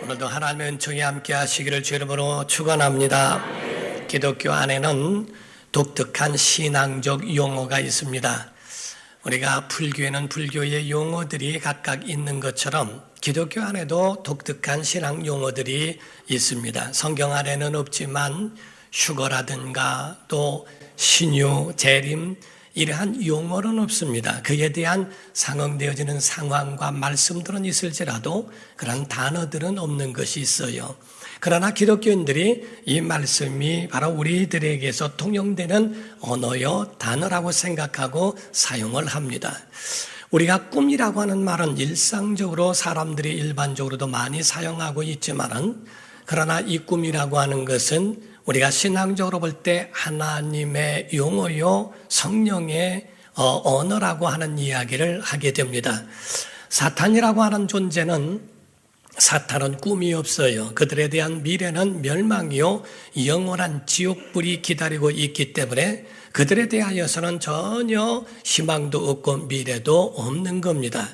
오늘도 하나님의 은총이 함께 하시기를 주 이름으로 축원합니다. 기독교 안에는 독특한 신앙적 용어가 있습니다. 우리가 불교에는 불교의 용어들이 각각 있는 것처럼 기독교 안에도 독특한 신앙 용어들이 있습니다. 성경 안에는 없지만 휴거라든가 또 신유, 재림 이러한 용어는 없습니다. 그에 대한 상응되어지는 상황과 말씀들은 있을지라도 그런 단어들은 없는 것이 있어요. 그러나 기독교인들이 이 말씀이 바로 우리들에게서 통용되는 언어요, 단어라고 생각하고 사용을 합니다. 우리가 꿈이라고 하는 말은 일상적으로 사람들이 일반적으로도 많이 사용하고 있지만은 그러나 이 꿈이라고 하는 것은 우리가 신앙적으로 볼 때 하나님의 용어요, 성령의 어, 언어라고 하는 이야기를 하게 됩니다. 사탄이라고 하는 존재는 사탄은 꿈이 없어요. 그들에 대한 미래는 멸망이요, 영원한 지옥불이 기다리고 있기 때문에 그들에 대하여서는 전혀 희망도 없고 미래도 없는 겁니다.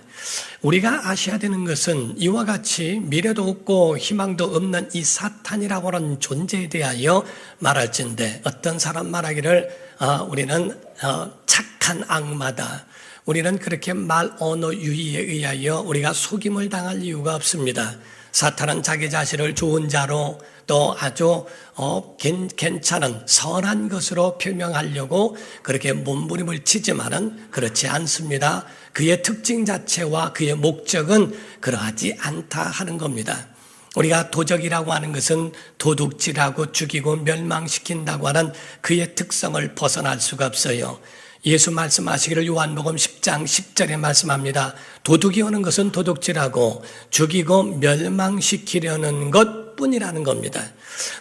우리가 아셔야 되는 것은 이와 같이 미래도 없고 희망도 없는 이 사탄이라고 하는 존재에 대하여 말할진데 어떤 사람 말하기를 어, 우리는 어, 착한 악마다. 우리는 그렇게 말 언어 유희에 의하여 우리가 속임을 당할 이유가 없습니다. 사탄은 자기 자신을 좋은 자로 또 아주 어, 괜찮은 선한 것으로 표명하려고 그렇게 몸부림을 치지만은 그렇지 않습니다. 그의 특징 자체와 그의 목적은 그러하지 않다 하는 겁니다. 우리가 도적이라고 하는 것은 도둑질하고 죽이고 멸망시킨다고 하는 그의 특성을 벗어날 수가 없어요. 예수 말씀하시기를 요한복음 10장 10절에 말씀합니다. 도둑이 오는 것은 도둑질하고 죽이고 멸망시키려는 것 뿐이라는 겁니다.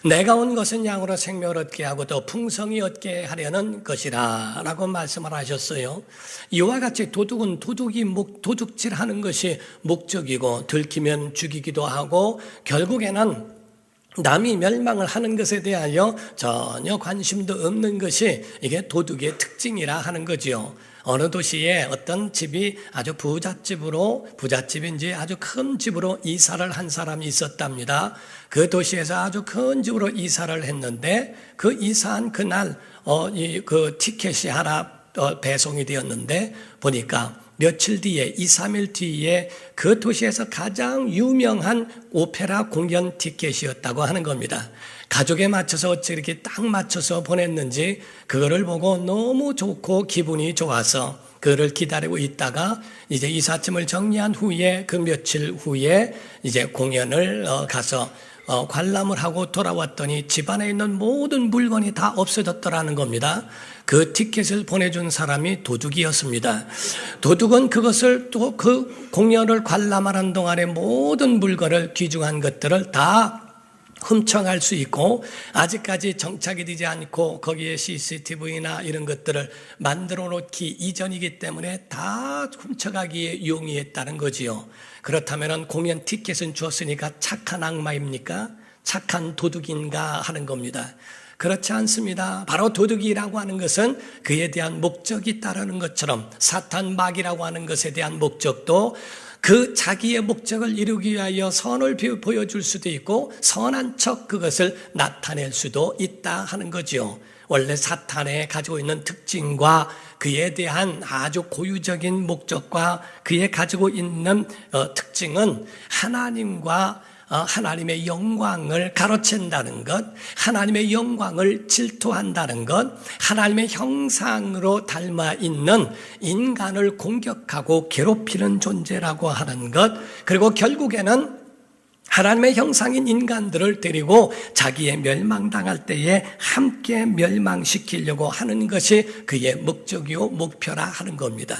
내가 온 것은 양으로 생명을 얻게 하고 또 풍성히 얻게 하려는 것이라 라고 말씀을 하셨어요. 이와 같이 도둑은 도둑이 목, 도둑질 하는 것이 목적이고 들키면 죽이기도 하고 결국에는 남이 멸망을 하는 것에 대하여 전혀 관심도 없는 것이 이게 도둑의 특징이라 하는 거지요. 어느 도시에 어떤 집이 아주 부잣집으로, 부잣집인지 아주 큰 집으로 이사를 한 사람이 있었답니다. 그 도시에서 아주 큰 집으로 이사를 했는데 그 이사한 그날, 어, 이, 그 티켓이 하나 어, 배송이 되었는데 보니까 며칠 뒤에, 2, 3일 뒤에 그 도시에서 가장 유명한 오페라 공연 티켓이었다고 하는 겁니다. 가족에 맞춰서 어찌 이렇게 딱 맞춰서 보냈는지 그거를 보고 너무 좋고 기분이 좋아서 그를 기다리고 있다가 이제 이삿짐을 정리한 후에 그 며칠 후에 이제 공연을 어, 가서 어, 관람을 하고 돌아왔더니 집안에 있는 모든 물건이 다 없어졌더라는 겁니다. 그 티켓을 보내준 사람이 도둑이었습니다. 도둑은 그것을 또 그 공연을 관람하는 동안에 모든 물건을 귀중한 것들을 다 훔쳐갈 수 있고 아직까지 정착이 되지 않고 거기에 CCTV나 이런 것들을 만들어 놓기 이전이기 때문에 다 훔쳐가기에 용이했다는 거지요. 그렇다면 공연 티켓은 주었으니까 착한 악마입니까? 착한 도둑인가 하는 겁니다. 그렇지 않습니다. 바로 도둑이라고 하는 것은 그에 대한 목적이 있다라는 것처럼 사탄 마귀라고 하는 것에 대한 목적도 그 자기의 목적을 이루기 위하여 선을 보여줄 수도 있고 선한 척 그것을 나타낼 수도 있다 하는 거죠. 원래 사탄에 가지고 있는 특징과 그에 대한 아주 고유적인 목적과 그에 가지고 있는 어, 특징은 하나님과 어, 하나님의 영광을 가로챈다는 것, 하나님의 영광을 질투한다는 것, 하나님의 형상으로 닮아 있는 인간을 공격하고 괴롭히는 존재라고 하는 것, 그리고 결국에는 하나님의 형상인 인간들을 데리고 자기의 멸망당할 때에 함께 멸망시키려고 하는 것이 그의 목적이요 목표라 하는 겁니다.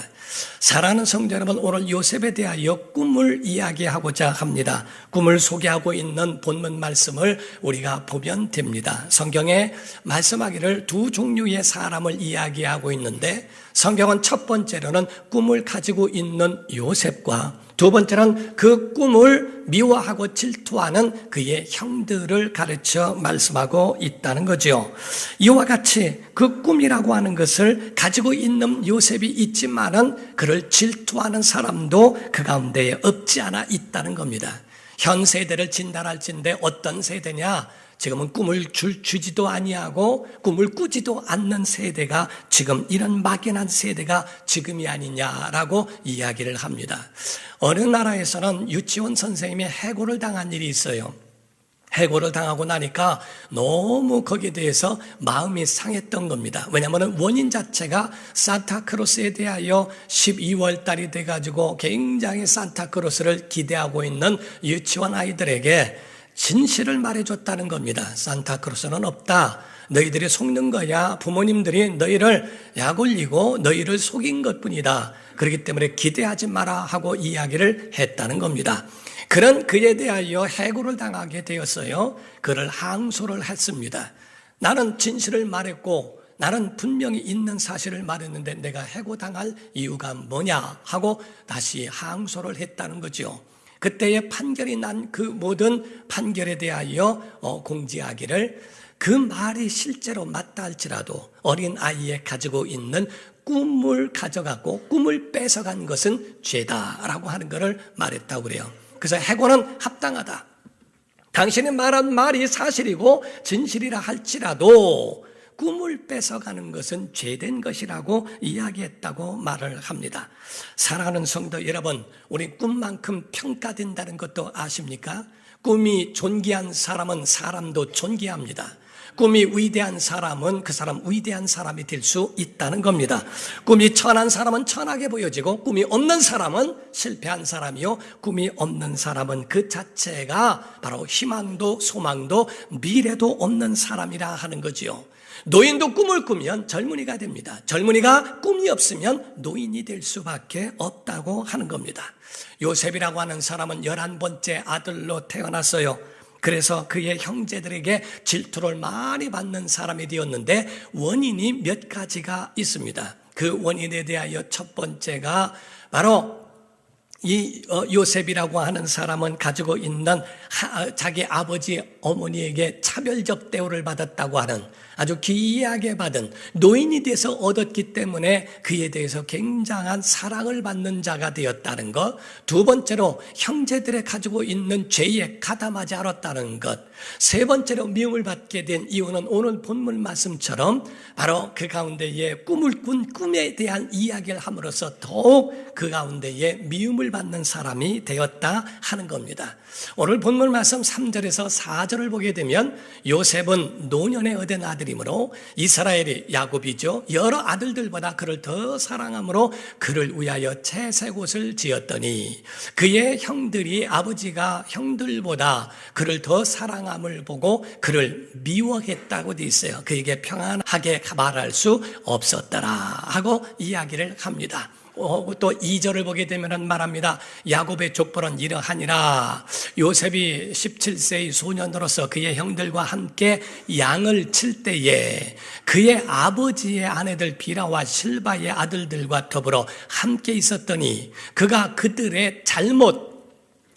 사랑하는 성도 여러분, 오늘 요셉에 대하여 꿈을 이야기하고자 합니다. 꿈을 소개하고 있는 본문 말씀을 우리가 보면 됩니다. 성경에 말씀하기를 두 종류의 사람을 이야기하고 있는데 성경은 첫 번째로는 꿈을 가지고 있는 요셉과 두 번째는 그 꿈을 미워하고 질투하는 그의 형들을 가르쳐 말씀하고 있다는 거죠. 이와 같이 그 꿈이라고 하는 것을 가지고 있는 요셉이 있지만은 그를 질투하는 사람도 그 가운데에 없지 않아 있다는 겁니다. 현 세대를 진단할진데 어떤 세대냐? 지금은 꿈을 줄, 주지도 아니하고 꿈을 꾸지도 않는 세대가 지금 이런 막연한 세대가 지금이 아니냐라고 이야기를 합니다. 어느 나라에서는 유치원 선생님이 해고를 당한 일이 있어요. 해고를 당하고 나니까 너무 거기에 대해서 마음이 상했던 겁니다. 왜냐하면 원인 자체가 산타크로스에 대하여 12월 달이 돼가지고 굉장히 산타크로스를 기대하고 있는 유치원 아이들에게 진실을 말해줬다는 겁니다. 산타크로스는 없다. 너희들이 속는 거야. 부모님들이 너희를 약 올리고 너희를 속인 것 뿐이다. 그렇기 때문에 기대하지 마라 하고 이야기를 했다는 겁니다. 그런 그에 대하여 해고를 당하게 되었어요. 그를 항소를 했습니다. 나는 진실을 말했고 나는 분명히 있는 사실을 말했는데 내가 해고당할 이유가 뭐냐 하고 다시 항소를 했다는 거죠. 그때의 판결이 난 그 모든 판결에 대하여 어, 공지하기를 그 말이 실제로 맞다 할지라도 어린 아이에 가지고 있는 꿈을 가져가고 꿈을 뺏어간 것은 죄다라고 하는 것을 말했다고 그래요. 그래서 해고는 합당하다. 당신이 말한 말이 사실이고 진실이라 할지라도 꿈을 뺏어가는 것은 죄된 것이라고 이야기했다고 말을 합니다. 사랑하는 성도 여러분, 우리 꿈만큼 평가된다는 것도 아십니까? 꿈이 존귀한 사람은 사람도 존귀합니다. 꿈이 위대한 사람은 그 사람 위대한 사람이 될 수 있다는 겁니다. 꿈이 천한 사람은 천하게 보여지고 꿈이 없는 사람은 실패한 사람이요. 꿈이 없는 사람은 그 자체가 바로 희망도 소망도 미래도 없는 사람이라 하는 거지요. 노인도 꿈을 꾸면 젊은이가 됩니다. 젊은이가 꿈이 없으면 노인이 될 수밖에 없다고 하는 겁니다. 요셉이라고 하는 사람은 열한 번째 아들로 태어났어요. 그래서 그의 형제들에게 질투를 많이 받는 사람이 되었는데 원인이 몇 가지가 있습니다. 그 원인에 대하여 첫 번째가 바로 이 어, 요셉이라고 하는 사람은 가지고 있는 자기 아버지 어머니에게 차별적 대우를 받았다고 하는 아주 기이하게 받은 노인이 돼서 얻었기 때문에 그에 대해서 굉장한 사랑을 받는 자가 되었다는 것. 두 번째로 형제들의 가지고 있는 죄에 가담하지 않았다는 것. 세 번째로 미움을 받게 된 이유는 오늘 본문 말씀처럼 바로 그 가운데에 꿈을 꾼 꿈에 대한 이야기를 함으로써 더욱 그 가운데에 미움을 받는 사람이 되었다 하는 겁니다. 오늘 본문 말씀 3절에서 4절을 보게 되면 요셉은 노년에 얻은 아들 이므로 이스라엘이 야곱이죠. 여러 아들들보다 그를 더 사랑함으로 그를 위하여 채색 옷을 지었더니 그의 형들이 아버지가 형들보다 그를 더 사랑함을 보고 그를 미워했다고 돼 있어요. 그에게 평안하게 말할 수 없었더라 하고 이야기를 합니다. 어, 또 2절을 보게 되면 말합니다. 야곱의 족보는 이러하니라. 요셉이 17세의 소년으로서 그의 형들과 함께 양을 칠 때에 그의 아버지의 아내들 비라와 실바의 아들들과 더불어 함께 있었더니 그가 그들의 잘못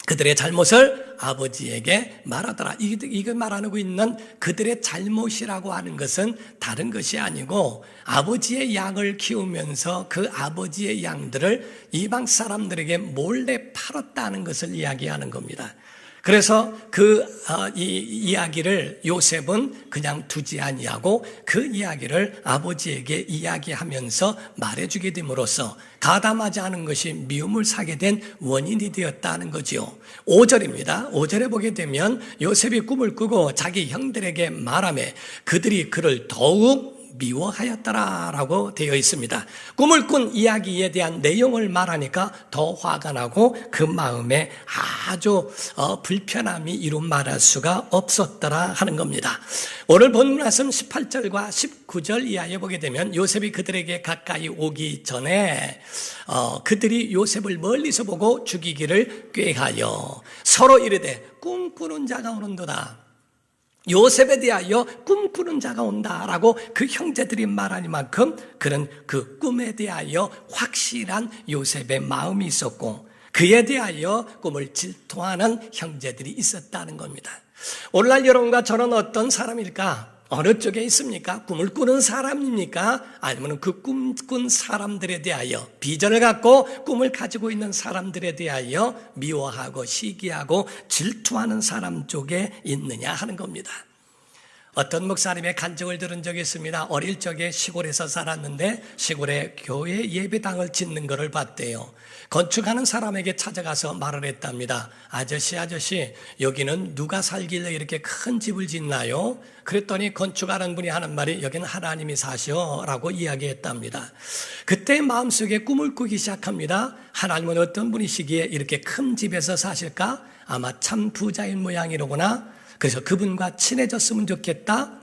그들의 잘못을 아버지에게 말하더라. 이거 말하고 있는 그들의 잘못이라고 하는 것은 다른 것이 아니고 아버지의 양을 키우면서 그 아버지의 양들을 이방 사람들에게 몰래 팔았다는 것을 이야기하는 겁니다. 그래서 그 어, 이, 이야기를 요셉은 그냥 두지 아니하고 그 이야기를 아버지에게 이야기하면서 말해주게 됨으로써 가담하지 않은 것이 미움을 사게 된 원인이 되었다는 거지요. 5절입니다. 5절에 보게 되면 요셉이 꿈을 꾸고 자기 형들에게 말하며 그들이 그를 더욱 미워하였더라라고 되어 있습니다. 꿈을 꾼 이야기에 대한 내용을 말하니까 더 화가 나고 그 마음에 아주 어, 불편함이 이루 말할 수가 없었더라 하는 겁니다. 오늘 본 말씀 18절과 19절 이하에 보게 되면 요셉이 그들에게 가까이 오기 전에 어, 그들이 요셉을 멀리서 보고 죽이기를 꾀하여 서로 이르되 꿈꾸는 자가 오는도다. 요셉에 대하여 꿈꾸는 자가 온다라고 그 형제들이 말하니만큼 그는 그 꿈에 대하여 확실한 요셉의 마음이 있었고 그에 대하여 꿈을 질투하는 형제들이 있었다는 겁니다. 오늘날 여러분과 저는 어떤 사람일까? 어느 쪽에 있습니까? 꿈을 꾸는 사람입니까? 아니면 그 꿈 꾼 사람들에 대하여 비전을 갖고 꿈을 가지고 있는 사람들에 대하여 미워하고 시기하고 질투하는 사람 쪽에 있느냐 하는 겁니다. 어떤 목사님의 간증을 들은 적이 있습니다. 어릴 적에 시골에서 살았는데 시골에 교회 예배당을 짓는 것을 봤대요. 건축하는 사람에게 찾아가서 말을 했답니다. 아저씨, 아저씨, 여기는 누가 살길래 이렇게 큰 집을 짓나요? 그랬더니 건축하는 분이 하는 말이 여기는 하나님이 사셔 라고 이야기했답니다. 그때 마음속에 꿈을 꾸기 시작합니다. 하나님은 어떤 분이시기에 이렇게 큰 집에서 사실까? 아마 참 부자인 모양이로구나. 그래서 그분과 친해졌으면 좋겠다.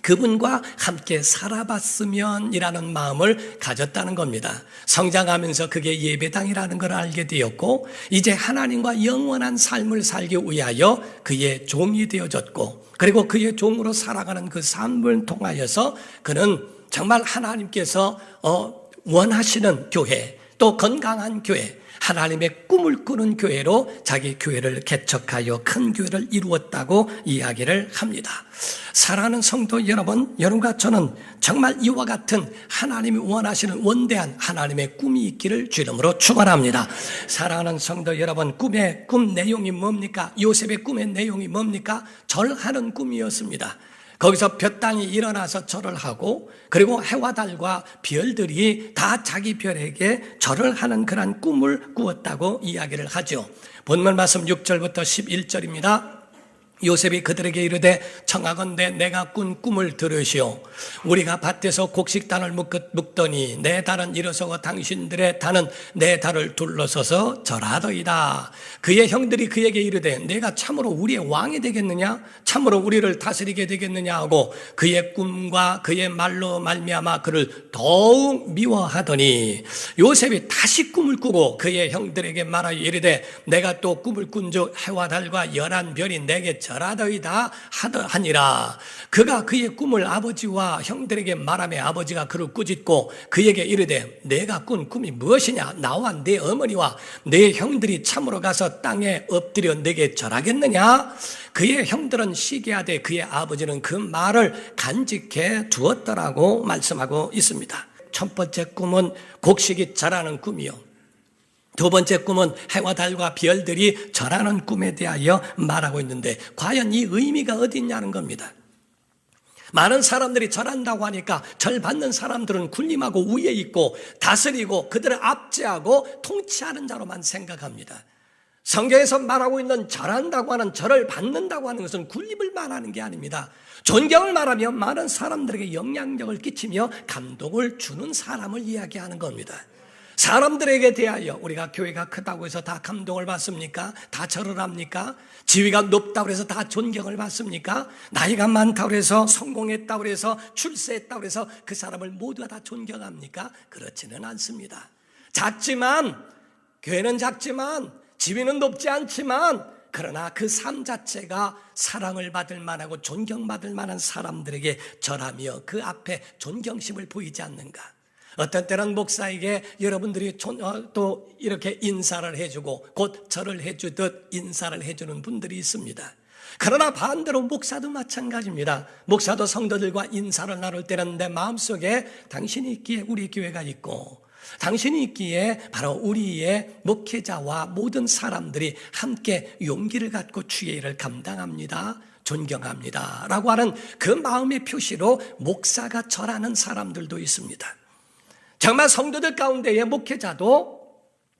그분과 함께 살아봤으면 이라는 마음을 가졌다는 겁니다. 성장하면서 그게 예배당이라는 걸 알게 되었고, 이제 하나님과 영원한 삶을 살기 위하여 그의 종이 되어졌고, 그리고 그의 종으로 살아가는 그 삶을 통하여서 그는 정말 하나님께서 어, 원하시는 교회, 또 건강한 교회, 하나님의 꿈을 꾸는 교회로 자기 교회를 개척하여 큰 교회를 이루었다고 이야기를 합니다. 사랑하는 성도 여러분, 여러분과 저는 정말 이와 같은 하나님이 원하시는 원대한 하나님의 꿈이 있기를 주름으로 축원합니다. 사랑하는 성도 여러분, 꿈의 꿈 내용이 뭡니까? 요셉의 꿈의 내용이 뭡니까? 절하는 꿈이었습니다. 거기서 볕땅이 일어나서 절을 하고 그리고 해와 달과 별들이 다 자기 별에게 절을 하는 그런 꿈을 꾸었다고 이야기를 하죠. 본문 말씀 6절부터 11절입니다. 요셉이 그들에게 이르되 청하건대 내가 꾼 꿈을 들으시오. 우리가 밭에서 곡식단을 묶더니 내 달은 일어서고 당신들의 단은 내 달을 둘러서서 절하더이다. 그의 형들이 그에게 이르되 내가 참으로 우리의 왕이 되겠느냐? 참으로 우리를 다스리게 되겠느냐? 하고 그의 꿈과 그의 말로 말미암아 그를 더욱 미워하더니 요셉이 다시 꿈을 꾸고 그의 형들에게 말하여 이르되 내가 또 꿈을 꾼즉 해와 달과 열한 별이 내게 절 하더이다 하더하니라. 그가 그의 꿈을 아버지와 형들에게 말하며 아버지가 그를 꾸짖고 그에게 이르되 내가 꾼 꿈이 무엇이냐? 나와 내 어머니와 내 형들이 참으로 가서 땅에 엎드려 내게 절하겠느냐? 그의 형들은 시기하되 그의 아버지는 그 말을 간직해 두었더라고 말씀하고 있습니다. 첫 번째 꿈은 곡식이 자라는 꿈이요 두 번째 꿈은 해와 달과 별들이 절하는 꿈에 대하여 말하고 있는데 과연 이 의미가 어디 있냐는 겁니다. 많은 사람들이 절한다고 하니까 절 받는 사람들은 군림하고 위에 있고 다스리고 그들을 압제하고 통치하는 자로만 생각합니다. 성경에서 말하고 있는 절한다고 하는 절을 받는다고 하는 것은 군림을 말하는 게 아닙니다. 존경을 말하며 많은 사람들에게 영향력을 끼치며 감동을 주는 사람을 이야기하는 겁니다. 사람들에게 대하여 우리가 교회가 크다고 해서 다 감동을 받습니까? 다 절을 합니까? 지위가 높다고 해서 다 존경을 받습니까? 나이가 많다고 해서 성공했다고 해서 출세했다고 해서 그 사람을 모두가 다 존경합니까? 그렇지는 않습니다. 작지만 교회는 작지만 지위는 높지 않지만 그러나 그 삶 자체가 사랑을 받을 만하고 존경받을 만한 사람들에게 절하며 그 앞에 존경심을 보이지 않는가? 어떤 때는 목사에게 여러분들이 어, 또 이렇게 인사를 해주고 곧 절을 해주듯 인사를 해주는 분들이 있습니다. 그러나 반대로 목사도 마찬가지입니다. 목사도 성도들과 인사를 나눌 때는 내 마음속에 당신이 있기에 우리 교회가 있고 당신이 있기에 바로 우리의 목회자와 모든 사람들이 함께 용기를 갖고 주의 일을 감당합니다. 존경합니다. 라고 하는 그 마음의 표시로 목사가 절하는 사람들도 있습니다. 정말 성도들 가운데의 목회자도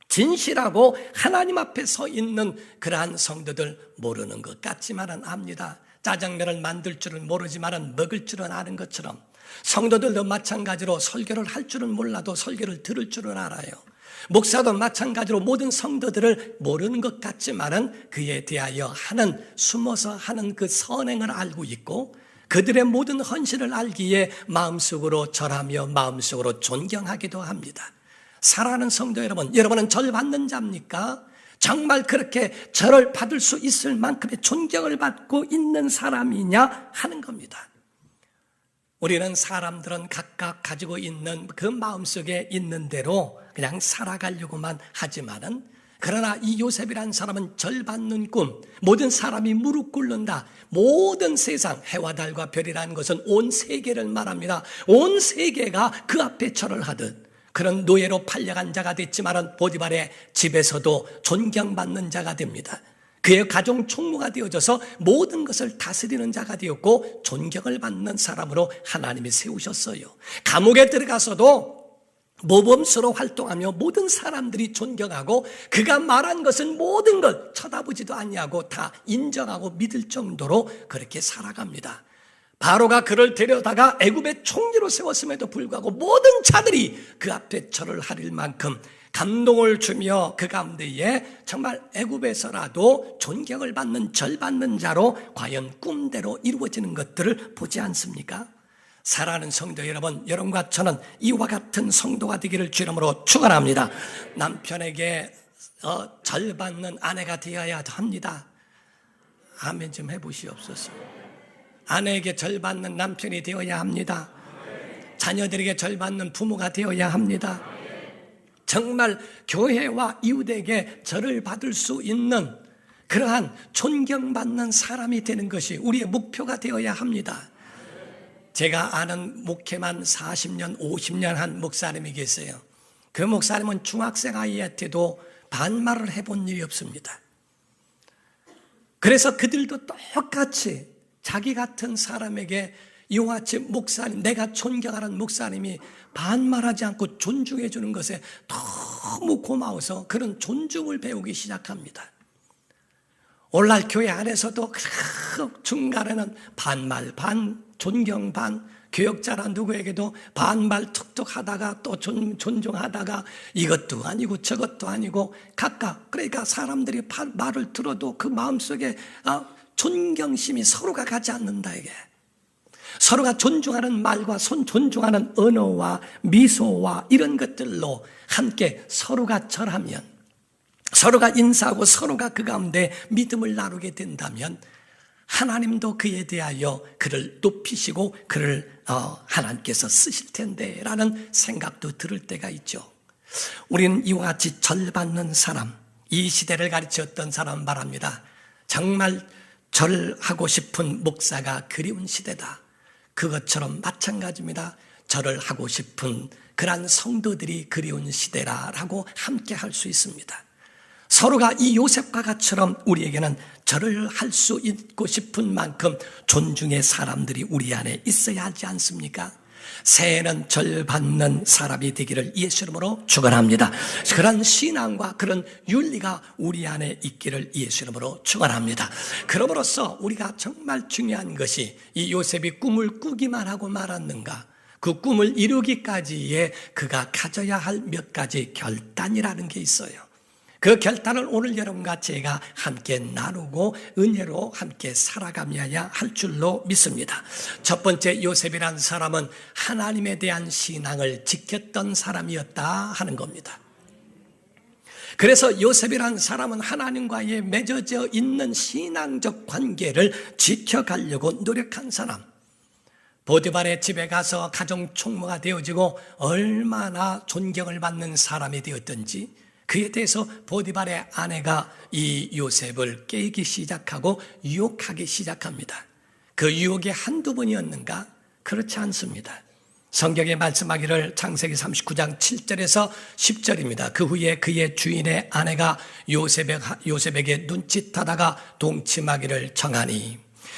진실하고 하나님 앞에 서 있는 그러한 성도들 모르는 것 같지만은 압니다. 짜장면을 만들 줄은 모르지만은 먹을 줄은 아는 것처럼 성도들도 마찬가지로 설교를 할 줄은 몰라도 설교를 들을 줄은 알아요. 목사도 마찬가지로 모든 성도들을 모르는 것 같지만은 그에 대하여 하는 숨어서 하는 그 선행을 알고 있고 그들의 모든 헌신을 알기에 마음속으로 절하며 마음속으로 존경하기도 합니다. 사랑하는 성도 여러분, 여러분은 절 받는 자입니까? 정말 그렇게 절을 받을 수 있을 만큼의 존경을 받고 있는 사람이냐 하는 겁니다. 우리는 사람들은 각각 가지고 있는 그 마음속에 있는 대로 그냥 살아가려고만 하지만은 그러나 이 요셉이란 사람은 절 받는 꿈, 모든 사람이 무릎 꿇는다. 모든 세상, 해와 달과 별이라는 것은 온 세계를 말합니다. 온 세계가 그 앞에 절을 하듯 그런 노예로 팔려간 자가 됐지만은 보디발의 집에서도 존경받는 자가 됩니다. 그의 가정 총무가 되어져서 모든 것을 다스리는 자가 되었고 존경을 받는 사람으로 하나님이 세우셨어요. 감옥에 들어가서도 모범수로 활동하며 모든 사람들이 존경하고 그가 말한 것은 모든 걸 쳐다보지도 아니하고 다 인정하고 믿을 정도로 그렇게 살아갑니다. 바로가 그를 데려다가 애굽의 총리로 세웠음에도 불구하고 모든 자들이 그 앞에 절을 하릴 만큼 감동을 주며 그 가운데에 정말 애굽에서라도 존경을 받는 절 받는 자로 과연 꿈대로 이루어지는 것들을 보지 않습니까? 사랑하는 성도 여러분, 여러분과 저는 이와 같은 성도가 되기를 주름으로 축원합니다. 남편에게 어, 절 받는 아내가 되어야 합니다. 아멘 좀 해보시옵소서. 아내에게 절 받는 남편이 되어야 합니다. 자녀들에게 절 받는 부모가 되어야 합니다. 정말 교회와 이웃에게 절을 받을 수 있는 그러한 존경받는 사람이 되는 것이 우리의 목표가 되어야 합니다. 제가 아는 목회만 40년, 50년 한 목사님이 계세요. 그 목사님은 중학생 아이한테도 반말을 해본 일이 없습니다. 그래서 그들도 똑같이 자기 같은 사람에게 이와 같이 목사님, 내가 존경하는 목사님이 반말하지 않고 존중해 주는 것에 너무 고마워서 그런 존중을 배우기 시작합니다. 오늘날 교회 안에서도 그 중간에는 반말, 반, 존경 반, 교역자란 누구에게도 반말 툭툭 하다가 또 존, 존중하다가 이것도 아니고 저것도 아니고 각각 그러니까 사람들이 말을 들어도 그 마음속에 아, 존경심이 서로가 가지 않는다 이게. 서로가 존중하는 말과 손 존중하는 언어와 미소와 이런 것들로 함께 서로가 절하면 서로가 인사하고 서로가 그 가운데 믿음을 나누게 된다면 하나님도 그에 대하여 그를 높이시고 그를 어, 하나님께서 쓰실 텐데라는 생각도 들을 때가 있죠. 우리는 이와 같이 절받는 사람, 이 시대를 가르쳤던 사람 말합니다. 정말 절하고 싶은 목사가 그리운 시대다. 그것처럼 마찬가지입니다. 절을 하고 싶은 그러한 성도들이 그리운 시대라라고 함께 할 수 있습니다. 서로가 이 요셉과 같처럼 우리에게는 절을 할 수 있고 싶은 만큼 존중의 사람들이 우리 안에 있어야 하지 않습니까? 새해는 절 받는 사람이 되기를 예수 이름으로 축원합니다. 그런 신앙과 그런 윤리가 우리 안에 있기를 예수 이름으로 축원합니다. 그러므로써 우리가 정말 중요한 것이 이 요셉이 꿈을 꾸기만 하고 말았는가? 그 꿈을 이루기까지의 그가 가져야 할 몇 가지 결단이라는 게 있어요. 그 결단을 오늘 여러분과 제가 함께 나누고 은혜로 함께 살아가며야 할 줄로 믿습니다. 첫 번째 요셉이란 사람은 하나님에 대한 신앙을 지켰던 사람이었다 하는 겁니다. 그래서 요셉이란 사람은 하나님과의 맺어져 있는 신앙적 관계를 지켜가려고 노력한 사람. 보디발의 집에 가서 가정 총무가 되어지고 얼마나 존경을 받는 사람이 되었던지 그에 대해서 보디발의 아내가 이 요셉을 깨기 시작하고 유혹하기 시작합니다. 그 유혹이 한두 번이었는가? 그렇지 않습니다. 성경에 말씀하기를 창세기 39장 7절에서 10절입니다. 그 후에 그의 주인의 아내가 요셉에게 눈짓하다가 동침하기를 청하니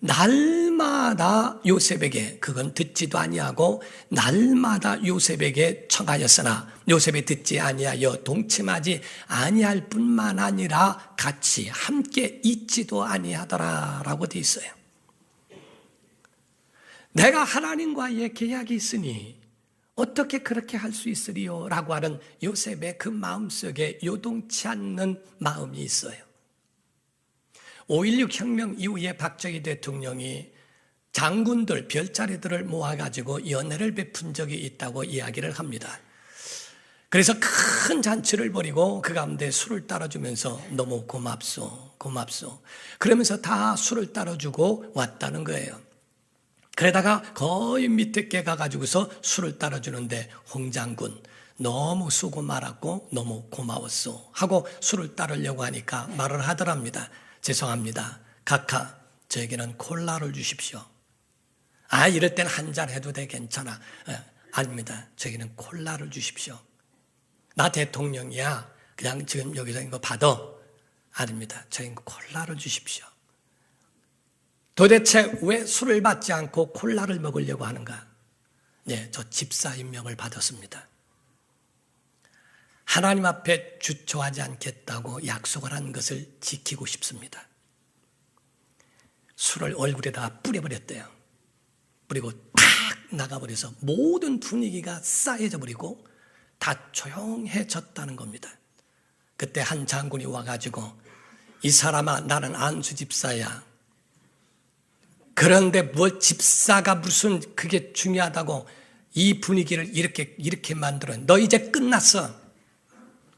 날마다 요셉에게 그건 듣지도 아니하고 날마다 요셉에게 청하였으나 요셉이 듣지 아니하여 동침하지 아니할 뿐만 아니라 같이 함께 있지도 아니하더라라고 돼 있어요. 내가 하나님과의 계약이 있으니 어떻게 그렇게 할 수 있으리요? 라고 하는 요셉의 그 마음속에 요동치 않는 마음이 있어요. 5.16 혁명 이후에 박정희 대통령이 장군들, 별자리들을 모아가지고 연회를 베푼 적이 있다고 이야기를 합니다. 그래서 큰 잔치를 벌이고 그 가운데 술을 따라주면서 너무 고맙소, 고맙소. 그러면서 다 술을 따라주고 왔다는 거예요. 그러다가 거의 밑에 께 가가지고서 술을 따라주는데 홍장군 너무 수고 말았고 너무 고마웠소 하고 술을 따르려고 하니까 말을 하더랍니다. 죄송합니다. 각하 저에게는 콜라를 주십시오. 아 이럴 땐 한 잔 해도 돼 괜찮아. 에, 아닙니다. 저에게는 콜라를 주십시오. 나 대통령이야. 그냥 지금 여기서 이거 받아. 아닙니다. 저에게 콜라를 주십시오. 도대체 왜 술을 받지 않고 콜라를 먹으려고 하는가? 네, 저 집사 임명을 받았습니다. 하나님 앞에 주초하지 않겠다고 약속을 한 것을 지키고 싶습니다. 술을 얼굴에다 뿌려버렸대요. 그리고 탁 나가버려서 모든 분위기가 싸해져 버리고 다 조용해졌다는 겁니다. 그때 한 장군이 와가지고 이 사람아 나는 안수 집사야. 그런데 뭐 집사가 무슨 그게 중요하다고 이 분위기를 이렇게 이렇게 만들어. 너 이제 끝났어.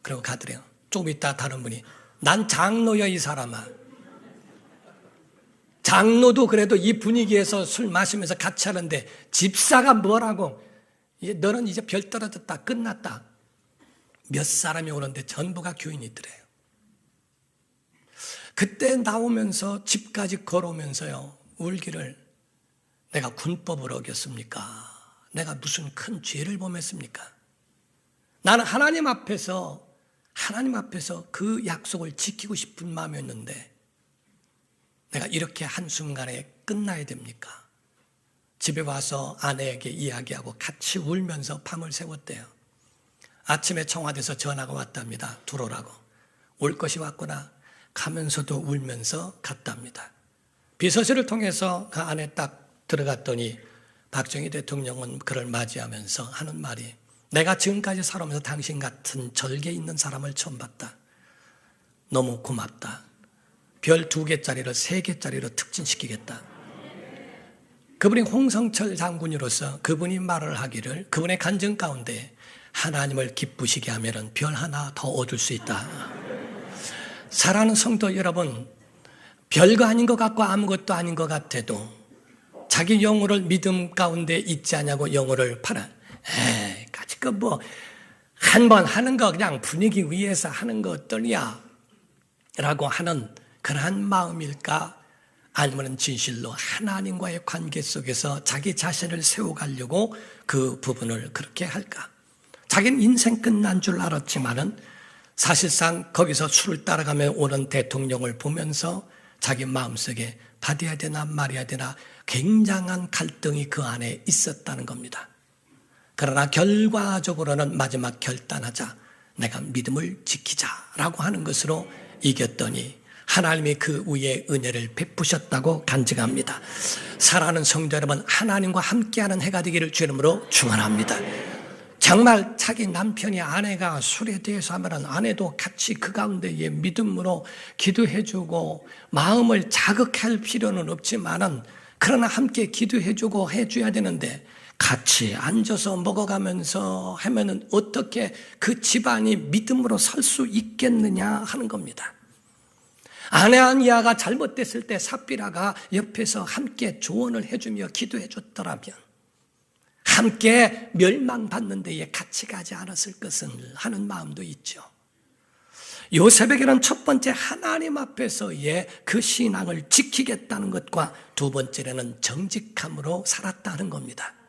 그러고 가더래요. 조금 있다 다른 분이 난 장로여 이 사람아. 장로도 그래도 이 분위기에서 술 마시면서 같이 하는데 집사가 뭐라고 너는 이제 별 떨어졌다 끝났다. 몇 사람이 오는데 전부가 교인이더래요. 그때 나오면서 집까지 걸어오면서요 울기를 내가 군법을 어겼습니까? 내가 무슨 큰 죄를 범했습니까? 나는 하나님 앞에서 하나님 앞에서 그 약속을 지키고 싶은 마음이었는데 내가 이렇게 한순간에 끝나야 됩니까? 집에 와서 아내에게 이야기하고 같이 울면서 밤을 새웠대요. 아침에 청와대에서 전화가 왔답니다. 들어오라고. 올 것이 왔구나. 가면서도 울면서 갔답니다. 비서실을 통해서 그 안에 딱 들어갔더니 박정희 대통령은 그를 맞이하면서 하는 말이 내가 지금까지 살아오면서 당신 같은 절개 있는 사람을 처음 봤다. 너무 고맙다. 별 두 개짜리를 세 개짜리로 특진시키겠다. 그분이 홍성철 장군으로서 그분이 말을 하기를 그분의 간증 가운데 하나님을 기쁘시게 하면 별 하나 더 얻을 수 있다. 사랑하는 성도 여러분, 별거 아닌 것 같고 아무것도 아닌 것 같아도 자기 영혼을 믿음 가운데 있지 않냐고 영혼을 팔아. 에이, 까짓거 뭐, 한 번 하는 거 그냥 분위기 위해서 하는 거 어떠냐? 라고 하는 그러한 마음일까? 아니면 진실로 하나님과의 관계 속에서 자기 자신을 세워가려고 그 부분을 그렇게 할까? 자기는 인생 끝난 줄 알았지만은 사실상 거기서 술을 따라가며 오는 대통령을 보면서 자기 마음속에 받아야 되나 말아야 되나 굉장한 갈등이 그 안에 있었다는 겁니다. 그러나 결과적으로는 마지막 결단하자. 내가 믿음을 지키자라고 하는 것으로 이겼더니 하나님이 그 위에 은혜를 베푸셨다고 간증합니다. 사랑하는 성도 여러분, 하나님과 함께하는 해가 되기를 주름으로 축원합니다. 정말 자기 남편이 아내가 술에 대해서 하면 아내도 같이 그 가운데에 믿음으로 기도해주고 마음을 자극할 필요는 없지만은 그러나 함께 기도해주고 해줘야 되는데 같이 앉아서 먹어가면서 하면은 어떻게 그 집안이 믿음으로 설 수 있겠느냐 하는 겁니다. 아내 아니아가 잘못됐을 때 삽비라가 옆에서 함께 조언을 해주며 기도해 줬더라면 함께 멸망받는 데에 같이 가지 않았을 것을 하는 마음도 있죠. 요셉에게는 첫 번째 하나님 앞에서의 그 신앙을 지키겠다는 것과 두 번째는 정직함으로 살았다는 겁니다.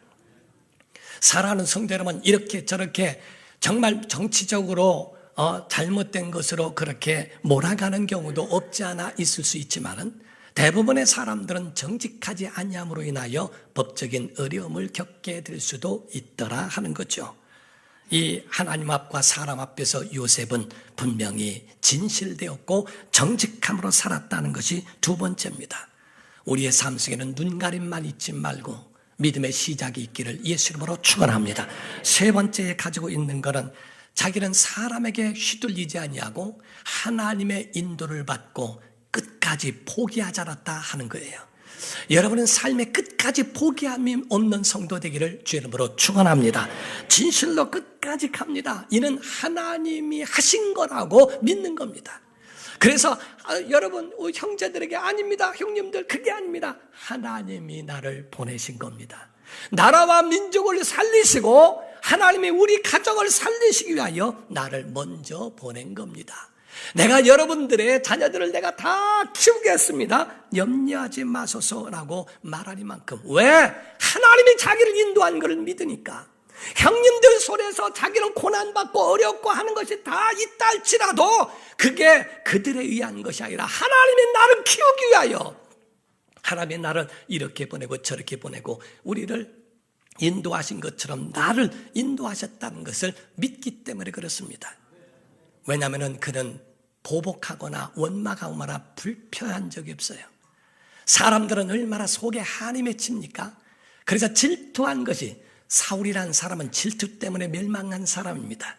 사랑하는 여러분, 이렇게 저렇게 정말 정치적으로 어, 잘못된 것으로 그렇게 몰아가는 경우도 없지 않아 있을 수 있지만은 대부분의 사람들은 정직하지 않냐으로 인하여 법적인 어려움을 겪게 될 수도 있더라 하는 거죠. 이 하나님 앞과 사람 앞에서 요셉은 분명히 진실되었고 정직함으로 살았다는 것이 두 번째입니다. 우리의 삶 속에는 눈가림만 있지 말고 믿음의 시작이 있기를 예수 이름으로 축원합니다. 세 번째에 가지고 있는 것은 자기는 사람에게 휘둘리지 아니하고 하나님의 인도를 받고 끝까지 포기하지 않았다 하는 거예요. 여러분은 삶의 끝까지 포기함이 없는 성도 되기를 주 이름으로 축원합니다. 진실로 끝까지 갑니다. 이는 하나님이 하신 거라고 믿는 겁니다. 그래서 아, 여러분 어, 형제들에게 아닙니다. 형님들 그게 아닙니다. 하나님이 나를 보내신 겁니다. 나라와 민족을 살리시고 하나님이 우리 가정을 살리시기 위하여 나를 먼저 보낸 겁니다. 내가 여러분들의 자녀들을 내가 다 키우겠습니다. 염려하지 마소서라고 말하니만큼 왜 하나님이 자기를 인도한 것을 믿으니까 형님들 손에서 자기는 고난받고 어렵고 하는 것이 다 있다 할지라도 그게 그들에 의한 것이 아니라 하나님이 나를 키우기 위하여 하나님이 나를 이렇게 보내고 저렇게 보내고 우리를 인도하신 것처럼 나를 인도하셨다는 것을 믿기 때문에 그렇습니다. 왜냐하면 그는 보복하거나 원망하거나 불편한 적이 없어요. 사람들은 얼마나 속에 한이 맺힙니까? 그래서 질투한 것이 사울이라는 사람은 질투 때문에 멸망한 사람입니다.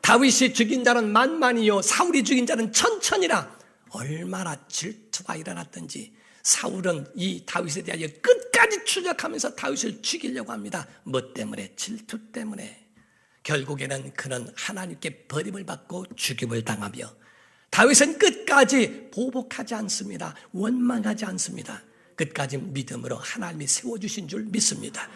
다윗이 죽인 자는 만만이요 사울이 죽인 자는 천천이라 얼마나 질투가 일어났던지 사울은 이 다윗에 대하여 끝까지 추적하면서 다윗을 죽이려고 합니다. 뭐 때문에 질투 때문에 결국에는 그는 하나님께 버림을 받고 죽임을 당하며 다윗은 끝까지 보복하지 않습니다. 원망하지 않습니다. 끝까지 믿음으로 하나님이 세워주신 줄 믿습니다.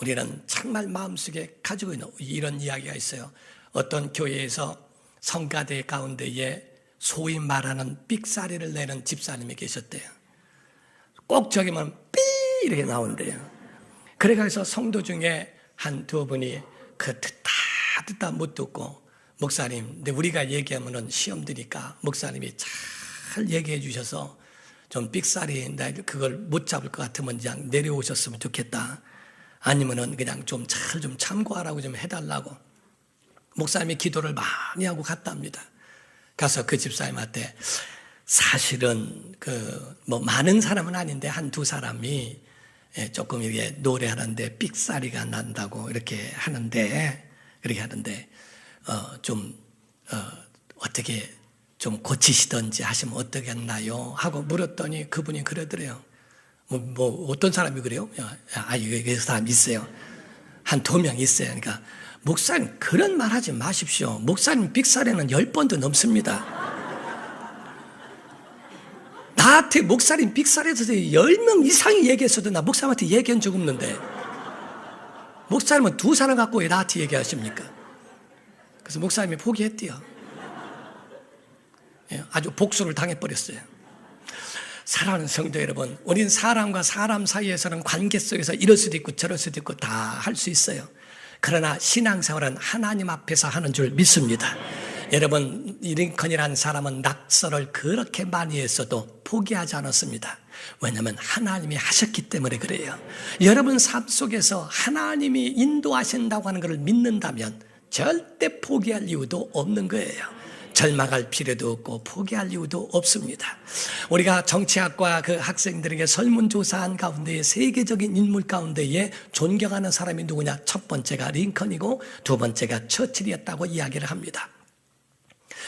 우리는 정말 마음속에 가지고 있는 이런 이야기가 있어요. 어떤 교회에서 성가대 가운데에 소위 말하는 삑사리를 내는 집사님이 계셨대요. 꼭 저기만 삐 이렇게 나온대요. 그래가지고 성도 중에 한 두 분이 그 듣다 듣다 못 듣고 목사님, 근데 우리가 얘기하면은 시험 드니까 목사님이 잘 얘기해 주셔서 좀 삑사리 나 그걸 못 잡을 것 같으면 그냥 내려오셨으면 좋겠다. 아니면은 그냥 좀잘좀 참고하라고 좀 해달라고 목사님이 기도를 많이 하고 갔답니다. 가서 그 집사님한테 사실은 그 뭐 많은 사람은 아닌데 한 두 사람이 예, 조금 이게 노래하는데 삑사리가 난다고 이렇게 하는데 그렇게 하는데 어, 좀 어, 어떻게 좀 고치시던지 하시면 어떻게 했나요? 하고 물었더니 그분이 그러더래요. 뭐, 뭐 어떤 사람이 그래요? 아, 여기 사람 있어요. 한 두 명 있어요. 그러니까 목사님 그런 말 하지 마십시오. 목사님 빅살에는 열 번도 넘습니다. 나한테 목사님 빅살에서 열 명 이상이 얘기했어도 나 목사님한테 얘기한 적 없는데 목사님은 두 사람 갖고 왜 나한테 얘기하십니까? 그래서 목사님이 포기했대요. 예, 아주 복수를 당해버렸어요. 사랑하는 성도 여러분, 우리는 사람과 사람 사이에서는 관계 속에서 이럴 수도 있고 저럴 수도 있고 다 할 수 있어요. 그러나 신앙생활은 하나님 앞에서 하는 줄 믿습니다. 여러분, 링컨이라는 사람은 낙서를 그렇게 많이 했어도 포기하지 않았습니다. 왜냐하면 하나님이 하셨기 때문에 그래요. 여러분 삶 속에서 하나님이 인도하신다고 하는 것을 믿는다면 절대 포기할 이유도 없는 거예요. 절망할 필요도 없고 포기할 이유도 없습니다. 우리가 정치학과 그 학생들에게 설문조사한 가운데에 세계적인 인물 가운데에 존경하는 사람이 누구냐? 첫 번째가 링컨이고 두 번째가 처칠이었다고 이야기를 합니다.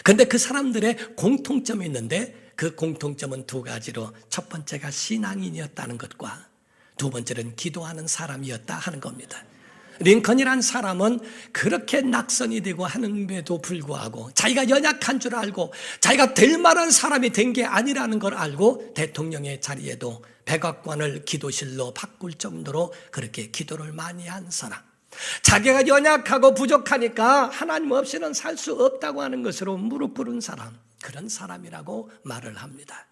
근데 그 사람들의 공통점이 있는데 그 공통점은 두 가지로 첫 번째가 신앙인이었다는 것과 두 번째는 기도하는 사람이었다 하는 겁니다. 링컨이란 사람은 그렇게 낙선이 되고 하는데도 불구하고 자기가 연약한 줄 알고 자기가 될 만한 사람이 된 게 아니라는 걸 알고 대통령의 자리에도 백악관을 기도실로 바꿀 정도로 그렇게 기도를 많이 한 사람. 자기가 연약하고 부족하니까 하나님 없이는 살 수 없다고 하는 것으로 무릎 꿇은 사람. 그런 사람이라고 말을 합니다.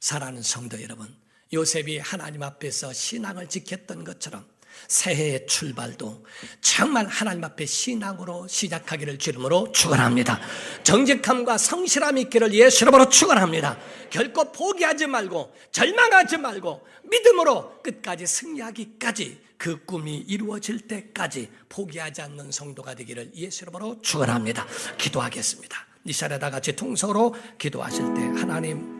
사랑하는 성도 여러분, 요셉이 하나님 앞에서 신앙을 지켰던 것처럼 새해의 출발도 정말 하나님 앞에 신앙으로 시작하기를 주름으로 축원합니다. 정직함과 성실함 있기를 예수 이름으로 축원합니다. 결코 포기하지 말고 절망하지 말고 믿음으로 끝까지 승리하기까지 그 꿈이 이루어질 때까지 포기하지 않는 성도가 되기를 예수 이름으로 축원합니다. 기도하겠습니다. 이 시간에 다 같이 통성으로 기도하실 때 하나님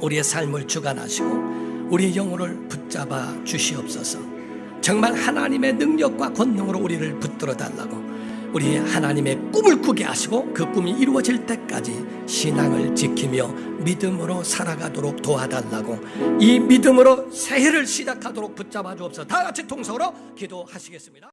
우리의 삶을 주관하시고 우리 영혼을 붙잡아 주시옵소서. 정말 하나님의 능력과 권능으로 우리를 붙들어 달라고 우리 하나님의 꿈을 꾸게 하시고 그 꿈이 이루어질 때까지 신앙을 지키며 믿음으로 살아가도록 도와달라고 이 믿음으로 새해를 시작하도록 붙잡아 주옵소서 다 같이 통성으로 기도하시겠습니다.